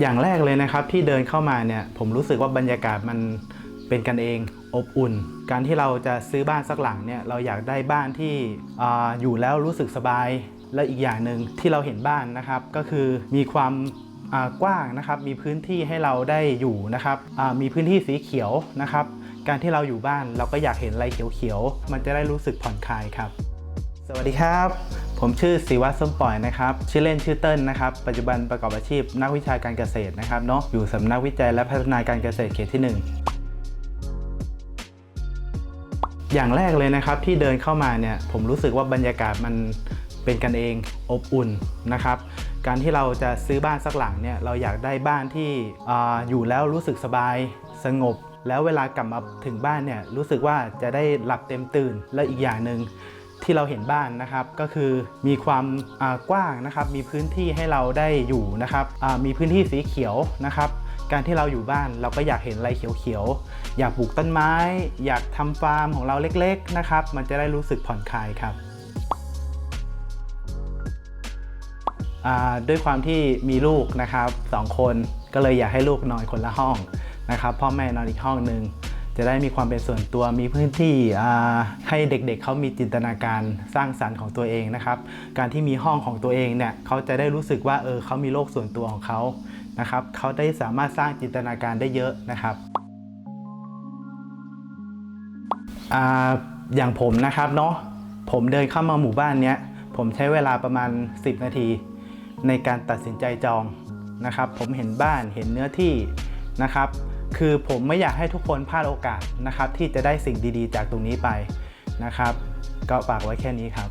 อย่างแรกเลยนะครับที่เดินเข้ามาเนี่ยผมรู้สึกว่าบรรยากาศมันเป็นกันเองอบอุ่น การที่เราจะซื้อบ้านสักหลังเนี่ยเราอยากได้บ้านที่ออยู่แล้วรู้สึกสบาย และอีกอย่างหนึ่งที่เราเห็นบ้านนะครับ ก็คือมีความกว้างนะครับมีพื้นที่ให้เราได้อยู่นะครับมีพื้นที่สีเขียวนะครับ การที่เราอยู่บ้านเราก็อยากเห็นอะไรเขียวๆมันจะได้รู้สึกผ่อนคลายครับ สวัสดีครับ ผมชื่อศิวัตรส้มปล่อยนะครับ ชื่อเล่นชื่อเติ้ลนะครับ ปัจจุบันประกอบอาชีพนักวิชาการเกษตรนะครับเนาะ อยู่สำนักวิจัยและพัฒนาการเกษตรเขตที่ 1 อย่างแรกเลยนะครับที่เดินเข้ามาเนี่ย ผมรู้สึกว่าบรรยากาศมันเป็นกันเองอบอุ่นนะครับ การที่เราจะซื้อบ้านสักหลังเนี่ย เราอยากได้บ้านที่ออยู่แล้วรู้สึกสบาย สงบ แล้วเวลากลับมาถึงบ้านเนี่ย รู้สึกว่าจะได้หลับเต็มตื่น และอีกอย่างหนึ่ง ที่เราเห็นบ้านนะครับก็คือมีความกว้างนะครับมีพื้นที่ให้เราได้อยู่นะครับมีพื้นที่สีเขียวนะครับ การที่เราอยู่บ้านเราก็อยากเห็นอะไรเขียวๆอยากปลูกต้นไม้ อยากทำฟาร์มของเราเล็กๆนะครับมันจะได้รู้สึกผ่อนคลายครับด้วยความที่มีลูกนะครับสองคนก็เลยอยากให้ลูกนอนคนละห้องนะครับพ่อแม่นอนอีกห้องหนึ่ง จะได้มีความเป็นส่วนตัวมีพื้นที่ให้เด็กๆเขามีจินตนาการสร้างสรรค์ของตัวเองนะครับ การที่มีห้องของตัวเองเนี่ยเขาจะได้รู้สึกว่าเออเขามีโลกส่วนตัวของเขานะครับเขาได้สามารถสร้างจินตนาการได้เยอะนะครับออย่างผมนะครับเนาะผมเดินเข้ามาหมู่บ้านเนี้ยผมใช้เวลาประมาณ 10 นาที ในการตัดสินใจจองนะครับ ผมเห็นบ้านเห็นเนื้อที่นะครับ คือผมไม่อยากให้ทุกคนพลาดโอกาสนะครับที่จะได้สิ่งดีๆ จากตรงนี้ไปนะครับ ก็ฝากไว้แค่นี้ครับ